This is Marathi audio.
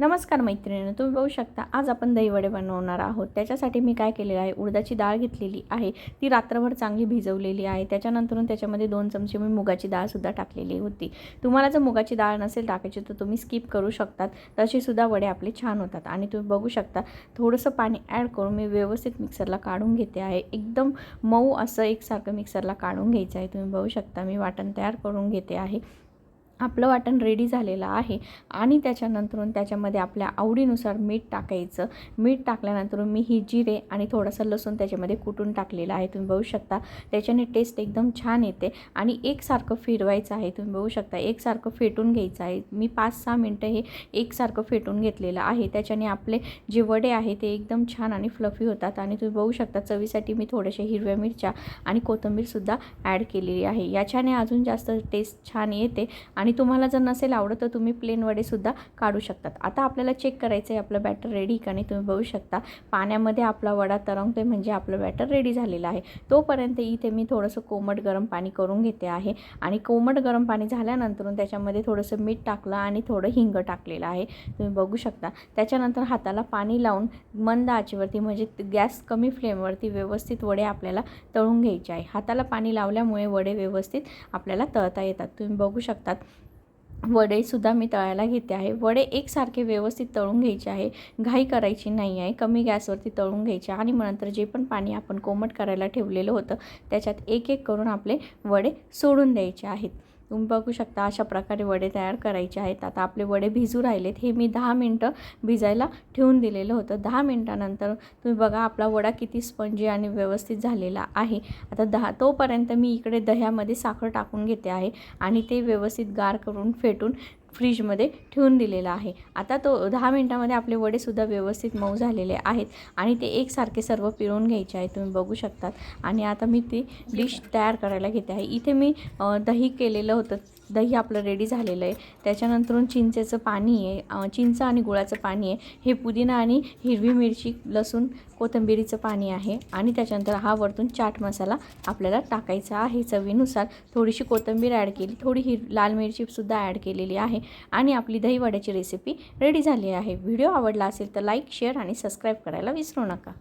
नमस्कार मैत्रिणी तुम्ही बघू शकता आज आपण दहीवडे बनवणार आहोत. त्याच्यासाठी मी काय केलेलं आहे उडदाची डाळ घेतलेली आहे. ती रात्रभर चांगली भिजवलेली आहे. त्याच्यानंतरून त्याच्यामध्ये दोन चमचे मी मुगाची डाळसुद्धा टाकलेली होती. तुम्हाला जर मुगाची डाळ नसेल टाकायची तर तुम्ही स्किप करू शकतात. तसेसुद्धा वडे आपले छान होतात. आणि तुम्ही बघू शकता थोडंसं पाणी ॲड करून मी व्यवस्थित मिक्सरला काढून घेते आहे. एकदम मऊ असं एकसारखं मिक्सरला काढून घ्यायचं आहे. तुम्ही बघू शकता मी वाटण तयार करून घेते आहे. आपलं वाटण रेडी झालेलं आहे. आणि त्याच्यानंतरून त्याच्यामध्ये आपल्या आवडीनुसार मीठ टाकायचं. मीठ टाकल्यानंतर मी ही जिरे आणि थोडासा लसूण त्याच्यामध्ये कुटून टाकलेलं आहे. तुम्ही बघू शकता त्याच्याने टेस्ट एकदम छान येते. आणि एकसारखं फिरवायचं आहे. तुम्ही बघू शकता एकसारखं फेटून घ्यायचं आहे. मी पाच सहा मिनटं हे एकसारखं फेटून घेतलेलं आहे. त्याच्याने आपले जे वडे आहे ते एकदम छान आणि फ्लफी होतात. आणि तुम्ही बघू शकता चवीसाठी मी थोड्याशा हिरव्या मिरच्या आणि कोथिंबीरसुद्धा ॲड केलेली आहे. याच्याने अजून जास्त टेस्ट छान येते. आणि तुम्हाला जर नसेल आवडत तर तुम्ही प्लेन वडेसुद्धा काढू शकतात. आता आपल्याला चेक करायचं आहे आपलं बॅटर रेडी का नाही तुम्ही बघू शकता. पाण्यामध्ये आपला वडा तरंगतो आहे म्हणजे आपलं बॅटर रेडी झालेलं आहे. तोपर्यंत इथे मी थोडंसं कोमट गरम पाणी करून घेते आहे. आणि कोमट गरम पाणी झाल्यानंतर त्याच्यामध्ये थोडंसं मीठ टाकलं आणि थोडं हिंग टाकलेलं आहे. तुम्ही बघू शकता. त्याच्यानंतर हाताला पाणी लावून मंद आचेवरती म्हणजे गॅस कमी फ्लेमवरती व्यवस्थित वडे आपल्याला तळून घ्यायचे आहे. हाताला पाणी लावल्यामुळे वडे व्यवस्थित आपल्याला तळता येतात. तुम्ही बघू शकतात. वडेसुद्धा मी तळायला घेते आहे. वडे एकसारखे व्यवस्थित तळून घ्यायचे आहे. घाई करायची नाही आहे. कमी गॅसवरती तळून घ्यायचे आणि मग नंतर जे पण पाणी आपण कोमट करायला ठेवलेलं होतं त्याच्यात एक एक करून आपले वडे सोडून द्यायचे आहेत. तुम्ही बघू शकता अशा प्रकारे वडे तयार करायचे आहेत. आता आपले वडे भिजू राहिलेत. हे मी दहा मिनटं भिजायला ठेवून दिलेलं होतं. दहा मिनटानंतर तुम्ही बघा आपला वडा किती स्पंजी आणि व्यवस्थित झालेला आहे. आता दहा तोपर्यंत मी इकडे दह्यामध्ये साखर टाकून घेते आहे आणि ते व्यवस्थित गार करून फेटून फ्रीजमध्ये ठेवून दिलेला आहे. आता तो दहा मिनटामध्ये आपले वडेसुद्धा व्यवस्थित मऊ झालेले आहेत आणि ते एकसारखे सर्व पिळून घ्यायचे आहे तुम्ही बघू शकतात. आणि आता मी ती डिश तयार करायला घेते आहे. इथे मी दही केलेलं होतं. दही आपलं रेडी झालेलं आहे. त्याच्यानंतरून चिंचेचं पाणी आहे. चिंच आणि गुळाचं पाणी आहे. हे पुदिना आणि हिरवी मिरची लसूण कोथिंबिरीचं पाणी आहे. आणि त्याच्यानंतर हा वरतून चाट मसाला आपल्याला टाकायचा आहे. चवीनुसार थोडीशी कोथिंबीर ॲड केली. थोडी हिर लाल मिरचीसुद्धा ॲड केलेली आहे. आणि आपली दहीवड्याची रेसिपी रेडी झाली आहे. व्हिडिओ आवडला असेल तर लाईक शेअर आणि सबस्क्राईब करायला विसरू नका.